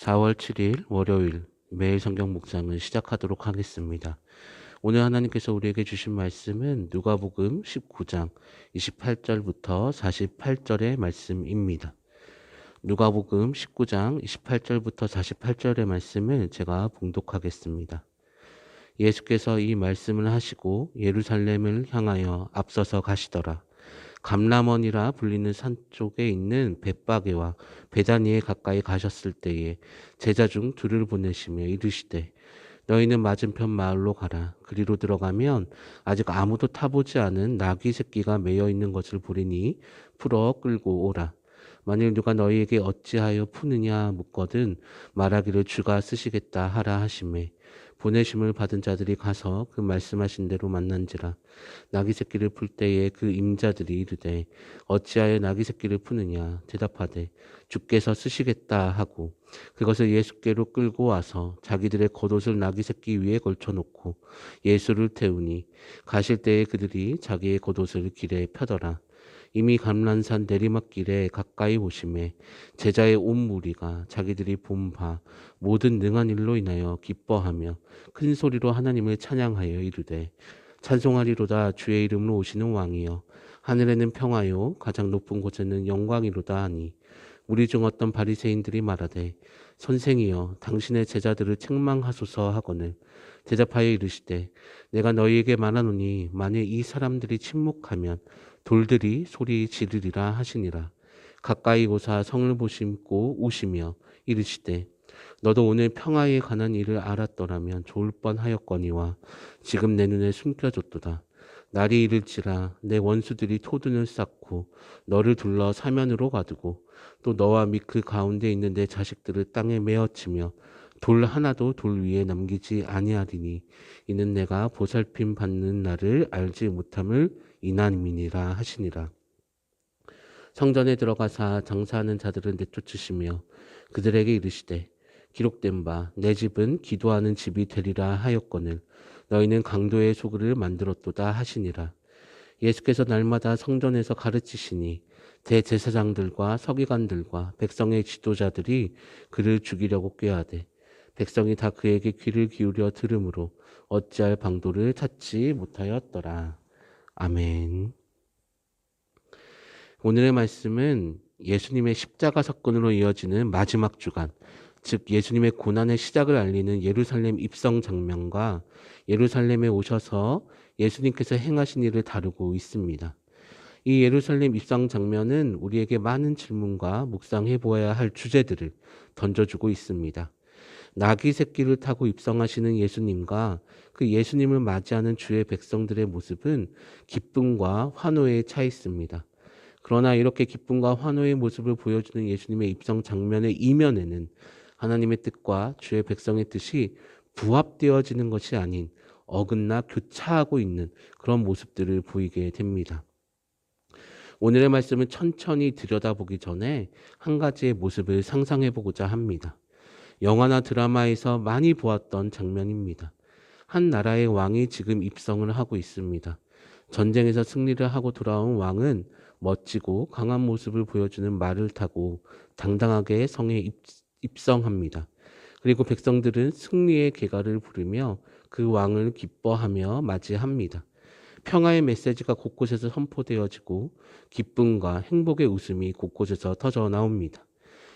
4월 7일 월요일 매일 성경 묵상을 시작하도록 하겠습니다. 오늘 하나님께서 우리에게 주신 말씀은 누가복음 19장 28절부터 48절의 말씀입니다. 누가복음 19장 28절부터 48절의 말씀을 제가 봉독하겠습니다. 예수께서 이 말씀을 하시고 예루살렘을 향하여 앞서서 가시더라. 감람원이라 불리는 산 쪽에 있는 벳바게와 베다니에 가까이 가셨을 때에 제자 중 둘을 보내시며 이르시되 너희는 맞은편 마을로 가라. 그리로 들어가면 아직 아무도 타보지 않은 나귀 새끼가 매여 있는 것을 보리니 풀어 끌고 오라. 만일 누가 너희에게 어찌하여 푸느냐 묻거든 말하기를 주가 쓰시겠다 하라 하심에 보내심을 받은 자들이 가서 그 말씀하신 대로 만난지라. 나귀 새끼를 풀 때에 그 임자들이 이르되 어찌하여 나귀 새끼를 푸느냐? 대답하되 주께서 쓰시겠다 하고 그것을 예수께로 끌고 와서 자기들의 겉옷을 나귀 새끼 위에 걸쳐 놓고 예수를 태우니 가실 때에 그들이 자기의 겉옷을 길에 펴더라 이미 감란산 내리막길에 가까이 오심에 제자의 온 무리가 자기들이 본 바 모든 능한 일로 인하여 기뻐하며 큰 소리로 하나님을 찬양하여 이르되 찬송하리로다 주의 이름으로 오시는 왕이여. 하늘에는 평화요 가장 높은 곳에는 영광이로다 하니 우리 중 어떤 바리새인들이 말하되 선생이여 당신의 제자들을 책망하소서 하거늘 대답하여 이르시되 내가 너희에게 말하노니 만일 이 사람들이 침묵하면 돌들이 소리 지르리라 하시니라 가까이 오사 성을 보심고 우시며 이르시되 너도 오늘 평화에 관한 일을 알았더라면 좋을 뻔하였거니와 지금 내 눈에 숨겨졌도다. 날이 이를지라 내 원수들이 토둔을 쌓고 너를 둘러 사면으로 가두고 또 너와 및 그 가운데 있는 내 자식들을 땅에 메어치며 돌 하나도 돌 위에 남기지 아니하리니 이는 내가 보살핌 받는 날을 알지 못함을 이남이니라 하시니라. 성전에 들어가사 장사하는 자들을 내쫓으시며 그들에게 이르시되 기록된 바 내 집은 기도하는 집이 되리라 하였거늘 너희는 강도의 소굴을 만들었도다 하시니라. 예수께서 날마다 성전에서 가르치시니 대제사장들과 서기관들과 백성의 지도자들이 그를 죽이려고 꾀하되 백성이 다 그에게 귀를 기울여 들으므로 어찌할 방도를 찾지 못하였더라. 아멘. 오늘의 말씀은 예수님의 십자가 사건으로 이어지는 마지막 주간, 즉 예수님의 고난의 시작을 알리는 예루살렘 입성 장면과 예루살렘에 오셔서 예수님께서 행하신 일을 다루고 있습니다. 이 예루살렘 입성 장면은 우리에게 많은 질문과 묵상해 보아야 할 주제들을 던져주고 있습니다. 나귀 새끼를 타고 입성하시는 예수님과 그 예수님을 맞이하는 주의 백성들의 모습은 기쁨과 환호에 차 있습니다. 그러나 이렇게 기쁨과 환호의 모습을 보여주는 예수님의 입성 장면의 이면에는 하나님의 뜻과 주의 백성의 뜻이 부합되어지는 것이 아닌 어긋나 교차하고 있는 그런 모습들을 보이게 됩니다. 오늘의 말씀을 천천히 들여다보기 전에 한 가지의 모습을 상상해 보고자 합니다. 영화나 드라마에서 많이 보았던 장면입니다. 한 나라의 왕이 지금 입성을 하고 있습니다. 전쟁에서 승리를 하고 돌아온 왕은 멋지고 강한 모습을 보여주는 말을 타고 당당하게 성에 입, 입성합니다. 그리고 백성들은 승리의 개가를 부르며 그 왕을 기뻐하며 맞이합니다. 평화의 메시지가 곳곳에서 선포되어지고 기쁨과 행복의 웃음이 곳곳에서 터져 나옵니다.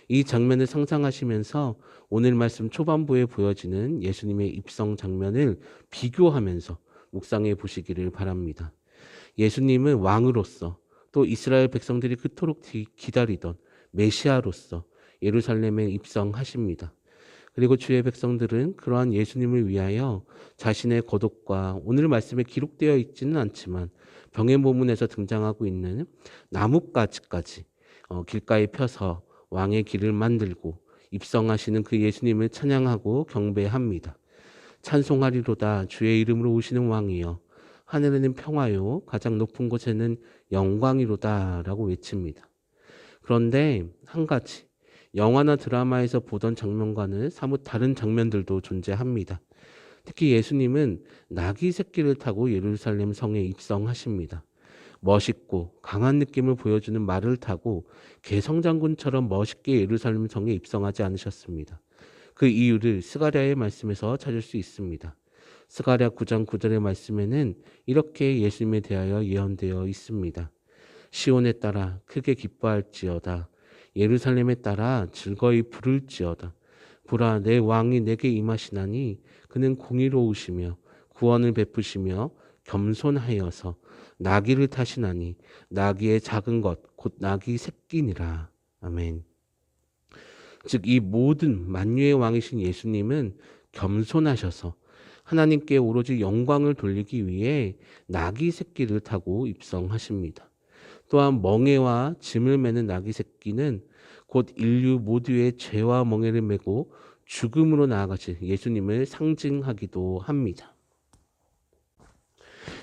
이 장면을 상상하시면서 오늘 말씀 초반부에 보여지는 예수님의 입성 장면을 비교하면서 묵상해 보시기를 바랍니다. 예수님은 왕으로서 또 이스라엘 백성들이 그토록 기다리던 메시아로서 예루살렘에 입성하십니다. 그리고 주의 백성들은 그러한 예수님을 위하여 자신의 거독과 오늘 말씀에 기록되어 있지는 않지만 병의 모문에서 등장하고 있는 나뭇가지까지 어, 길가에 펴서 왕의 길을 만들고 입성하시는 그 예수님을 찬양하고 경배합니다. 찬송하리로다 주의 이름으로 오시는 왕이여 하늘에는 평화요 가장 높은 곳에는 영광이로다라고 외칩니다. 그런데 한 가지 영화나 드라마에서 보던 장면과는 사뭇 다른 장면들도 존재합니다. 특히 예수님은 나귀 새끼를 타고 예루살렘 성에 입성하십니다. 멋있고 강한 느낌을 보여주는 말을 타고 개성장군처럼 멋있게 예루살렘 성에 입성하지 않으셨습니다. 그 이유를 스가랴의 말씀에서 찾을 수 있습니다. 스가랴 9장 9절의 말씀에는 이렇게 예수님에 대하여 예언되어 있습니다. 시온에 따라 크게 기뻐할지어다. 예루살렘에 따라 즐거이 부를지어다. 보라 내 왕이 내게 임하시나니 그는 공의로우시며 구원을 베푸시며 겸손하여서 나귀를 타시나니 나귀의 작은 것 곧 나귀 새끼니라. 아멘. 즉 이 모든 만유의 왕이신 예수님은 겸손하셔서 하나님께 오로지 영광을 돌리기 위해 나귀 새끼를 타고 입성하십니다. 또한 멍에와 짐을 매는 나귀 새끼는 곧 인류 모두의 죄와 멍에를 메고 죽음으로 나아가실 예수님을 상징하기도 합니다.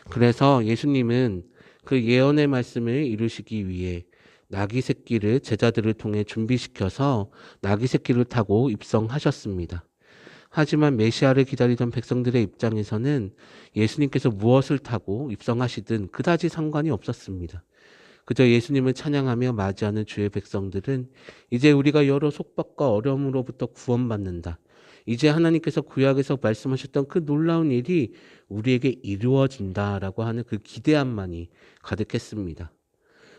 그래서 예수님은 그 예언의 말씀을 이루시기 위해 나귀 새끼를 제자들을 통해 준비시켜서 나귀 새끼를 타고 입성하셨습니다. 하지만 메시아를 기다리던 백성들의 입장에서는 예수님께서 무엇을 타고 입성하시든 그다지 상관이 없었습니다. 그저 예수님을 찬양하며 맞이하는 주의 백성들은 이제 우리가 여러 속박과 어려움으로부터 구원받는다. 이제 하나님께서 구약에서 말씀하셨던 그 놀라운 일이 우리에게 이루어진다라고 하는 그 기대함만이 가득했습니다.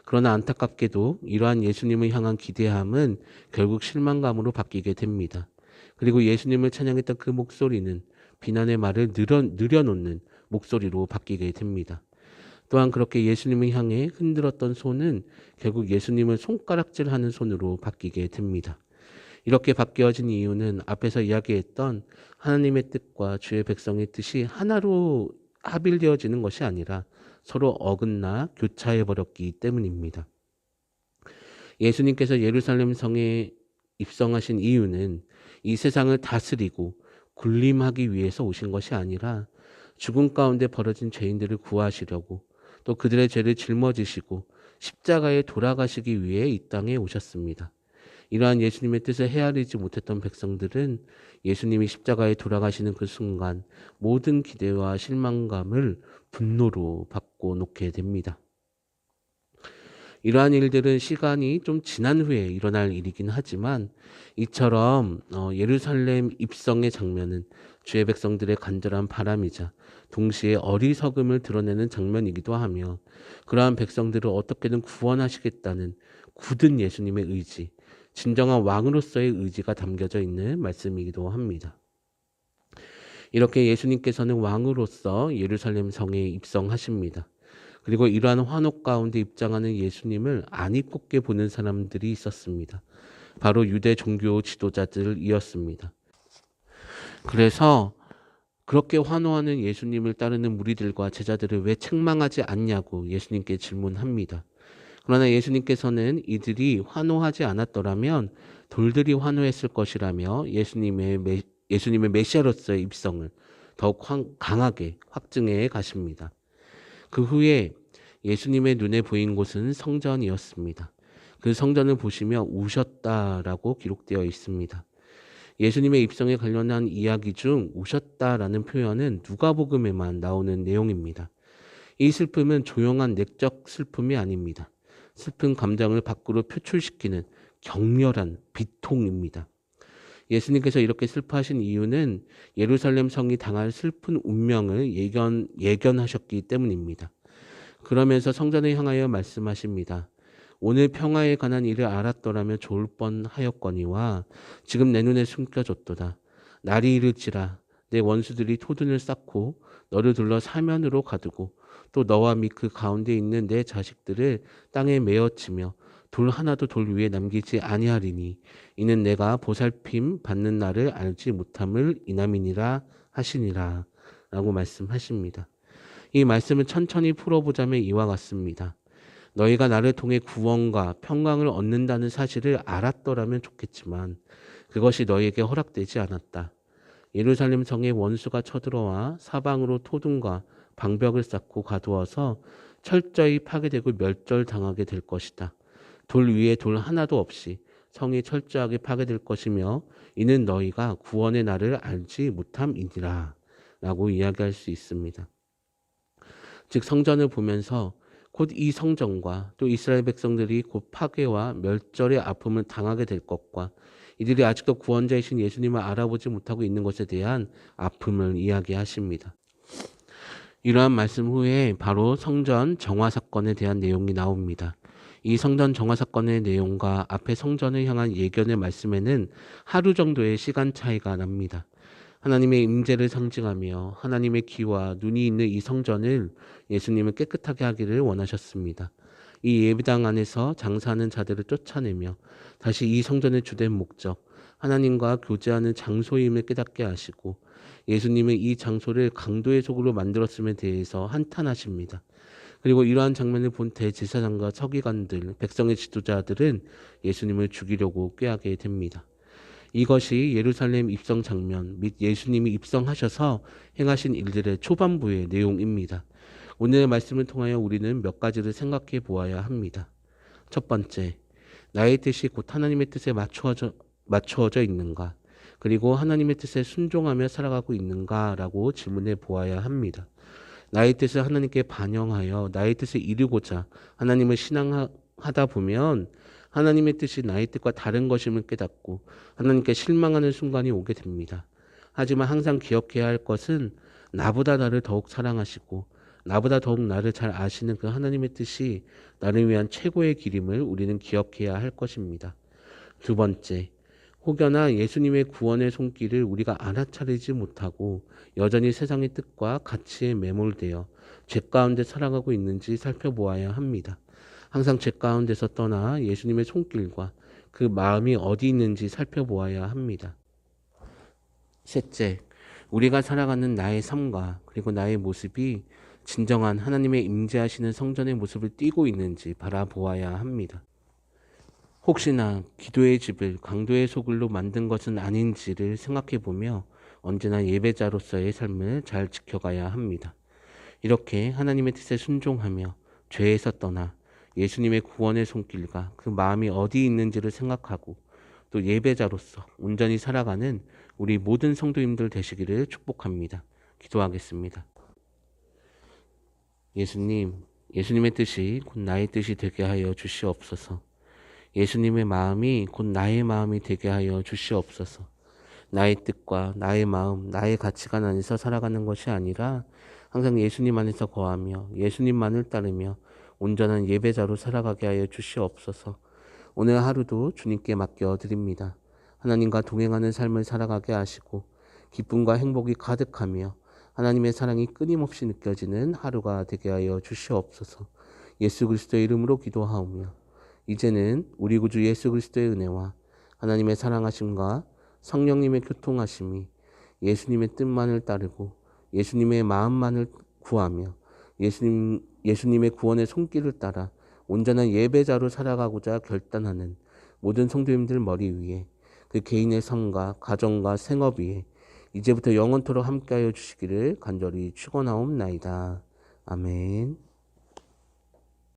그러나 안타깝게도 이러한 예수님을 향한 기대함은 결국 실망감으로 바뀌게 됩니다. 그리고 예수님을 찬양했던 그 목소리는 비난의 말을 늘어, 늘여놓는 목소리로 바뀌게 됩니다. 또한 그렇게 예수님을 향해 흔들었던 손은 결국 예수님을 손가락질하는 손으로 바뀌게 됩니다. 이렇게 바뀌어진 이유는 앞에서 이야기했던 하나님의 뜻과 주의 백성의 뜻이 하나로 합일되어지는 것이 아니라 서로 어긋나 교차해 버렸기 때문입니다. 예수님께서 예루살렘 성에 입성하신 이유는 이 세상을 다스리고 군림하기 위해서 오신 것이 아니라 죽음 가운데 벌어진 죄인들을 구하시려고 또 그들의 죄를 짊어지시고 십자가에 돌아가시기 위해 이 땅에 오셨습니다. 이러한 예수님의 뜻을 헤아리지 못했던 백성들은 예수님이 십자가에 돌아가시는 그 순간 모든 기대와 실망감을 분노로 바꿔 놓게 됩니다. 이러한 일들은 시간이 좀 지난 후에 일어날 일이긴 하지만 이처럼 어, 예루살렘 입성의 장면은 주의 백성들의 간절한 바람이자 동시에 어리석음을 드러내는 장면이기도 하며 그러한 백성들을 어떻게든 구원하시겠다는 굳은 예수님의 의지, 진정한 왕으로서의 의지가 담겨져 있는 말씀이기도 합니다. 이렇게 예수님께서는 왕으로서 예루살렘 성에 입성하십니다. 그리고 이러한 환옥 가운데 입장하는 예수님을 안 입곱게 보는 사람들이 있었습니다. 바로 유대 종교 지도자들이었습니다. 그래서 그렇게 환호하는 예수님을 따르는 무리들과 제자들을 왜 책망하지 않냐고 예수님께 질문합니다. 그러나 예수님께서는 이들이 환호하지 않았더라면 돌들이 환호했을 것이라며 예수님의 메, 예수님의 메시아로서의 입성을 더욱 강하게 확증해 가십니다. 그 후에 예수님의 눈에 보인 곳은 성전이었습니다. 그 성전을 보시며 우셨다라고 기록되어 있습니다. 예수님의 입성에 관련한 이야기 중 우셨다라는 표현은 누가복음에만 나오는 내용입니다. 이 슬픔은 조용한 내적 슬픔이 아닙니다. 슬픈 감정을 밖으로 표출시키는 격렬한 비통입니다. 예수님께서 이렇게 슬퍼하신 이유는 예루살렘 성이 당할 슬픈 운명을 예견, 예견하셨기 때문입니다. 그러면서 성전을 향하여 말씀하십니다. 오늘 평화에 관한 일을 알았더라면 좋을 뻔 하였거니와 지금 내 눈에 숨겨졌도다. 날이 이를지라 내 원수들이 토둔을 쌓고 너를 둘러 사면으로 가두고 또 너와 및 그 가운데 있는 내 자식들을 땅에 메어치며 돌 하나도 돌 위에 남기지 아니하리니 이는 내가 보살핌 받는 날을 알지 못함을 이남이니라 하시니라 라고 말씀하십니다. 이 말씀을 천천히 풀어보자면 이와 같습니다. 너희가 나를 통해 구원과 평강을 얻는다는 사실을 알았더라면 좋겠지만 그것이 너희에게 허락되지 않았다. 예루살렘 성에 원수가 쳐들어와 사방으로 토둔과 방벽을 쌓고 가두어서 철저히 파괴되고 멸절당하게 될 것이다. 돌 위에 돌 하나도 없이 성이 철저하게 파괴될 것이며 이는 너희가 구원의 날을 알지 못함이니라 라고 이야기할 수 있습니다. 즉 성전을 보면서 곧 이 성전과 또 이스라엘 백성들이 곧 파괴와 멸절의 아픔을 당하게 될 것과 이들이 아직도 구원자이신 예수님을 알아보지 못하고 있는 것에 대한 아픔을 이야기하십니다. 이러한 말씀 후에 바로 성전 정화 사건에 대한 내용이 나옵니다. 이 성전 정화 사건의 내용과 앞에 성전을 향한 예견의 말씀에는 하루 정도의 시간 차이가 납니다. 하나님의 임재를 상징하며 하나님의 귀와 눈이 있는 이 성전을 예수님을 깨끗하게 하기를 원하셨습니다. 이 예배당 안에서 장사하는 자들을 쫓아내며 다시 이 성전의 주된 목적, 하나님과 교제하는 장소임을 깨닫게 하시고 예수님은 이 장소를 강도의 속으로 만들었음에 대해서 한탄하십니다. 그리고 이러한 장면을 본 대제사장과 서기관들, 백성의 지도자들은 예수님을 죽이려고 꾀하게 됩니다. 이것이 예루살렘 입성 장면 및 예수님이 입성하셔서 행하신 일들의 초반부의 내용입니다. 오늘의 말씀을 통하여 우리는 몇 가지를 생각해 보아야 합니다. 첫 번째, 나의 뜻이 곧 하나님의 뜻에 맞추어져, 맞추어져 있는가? 그리고 하나님의 뜻에 순종하며 살아가고 있는가라고 질문해 보아야 합니다. 나의 뜻을 하나님께 반영하여 나의 뜻을 이루고자 하나님을 신앙하다 보면 하나님의 뜻이 나의 뜻과 다른 것임을 깨닫고 하나님께 실망하는 순간이 오게 됩니다. 하지만 항상 기억해야 할 것은 나보다 나를 더욱 사랑하시고 나보다 더욱 나를 잘 아시는 그 하나님의 뜻이 나를 위한 최고의 길임을 우리는 기억해야 할 것입니다. 두 번째, 혹여나 예수님의 구원의 손길을 우리가 알아차리지 못하고 여전히 세상의 뜻과 가치에 매몰되어 죄 가운데 살아가고 있는지 살펴보아야 합니다. 항상 죄 가운데서 떠나 예수님의 손길과 그 마음이 어디 있는지 살펴보아야 합니다. 셋째, 우리가 살아가는 나의 삶과 그리고 나의 모습이 진정한 하나님의 임재하시는 성전의 모습을 띠고 있는지 바라보아야 합니다. 혹시나 기도의 집을 강도의 소굴로 만든 것은 아닌지를 생각해 보며 언제나 예배자로서의 삶을 잘 지켜가야 합니다. 이렇게 하나님의 뜻에 순종하며 죄에서 떠나 예수님의 구원의 손길과 그 마음이 어디 있는지를 생각하고 또 예배자로서 온전히 살아가는 우리 모든 성도님들 되시기를 축복합니다. 기도하겠습니다. 예수님, 예수님의 뜻이 곧 나의 뜻이 되게 하여 주시옵소서. 예수님의 마음이 곧 나의 마음이 되게 하여 주시옵소서. 나의 뜻과 나의 마음, 나의 가치관 안에서 살아가는 것이 아니라 항상 예수님 안에서 거하며 예수님만을 따르며 온전한 예배자로 살아가게 하여 주시옵소서. 오늘 하루도 주님께 맡겨 드립니다. 하나님과 동행하는 삶을 살아가게 하시고 기쁨과 행복이 가득하며 하나님의 사랑이 끊임없이 느껴지는 하루가 되게 하여 주시옵소서. 예수 그리스도의 이름으로 기도하오며 이제는 우리 구주 예수 그리스도의 은혜와 하나님의 사랑하심과 성령님의 교통하심이 예수님의 뜻만을 따르고 예수님의 마음만을 구하며 예수님, 예수님의 구원의 손길을 따라 온전한 예배자로 살아가고자 결단하는 모든 성도님들 머리 위에 그 개인의 삶과 가정과 생업 위에 이제부터 영원토록 함께하여 주시기를 간절히 축원하옵나이다. 아멘.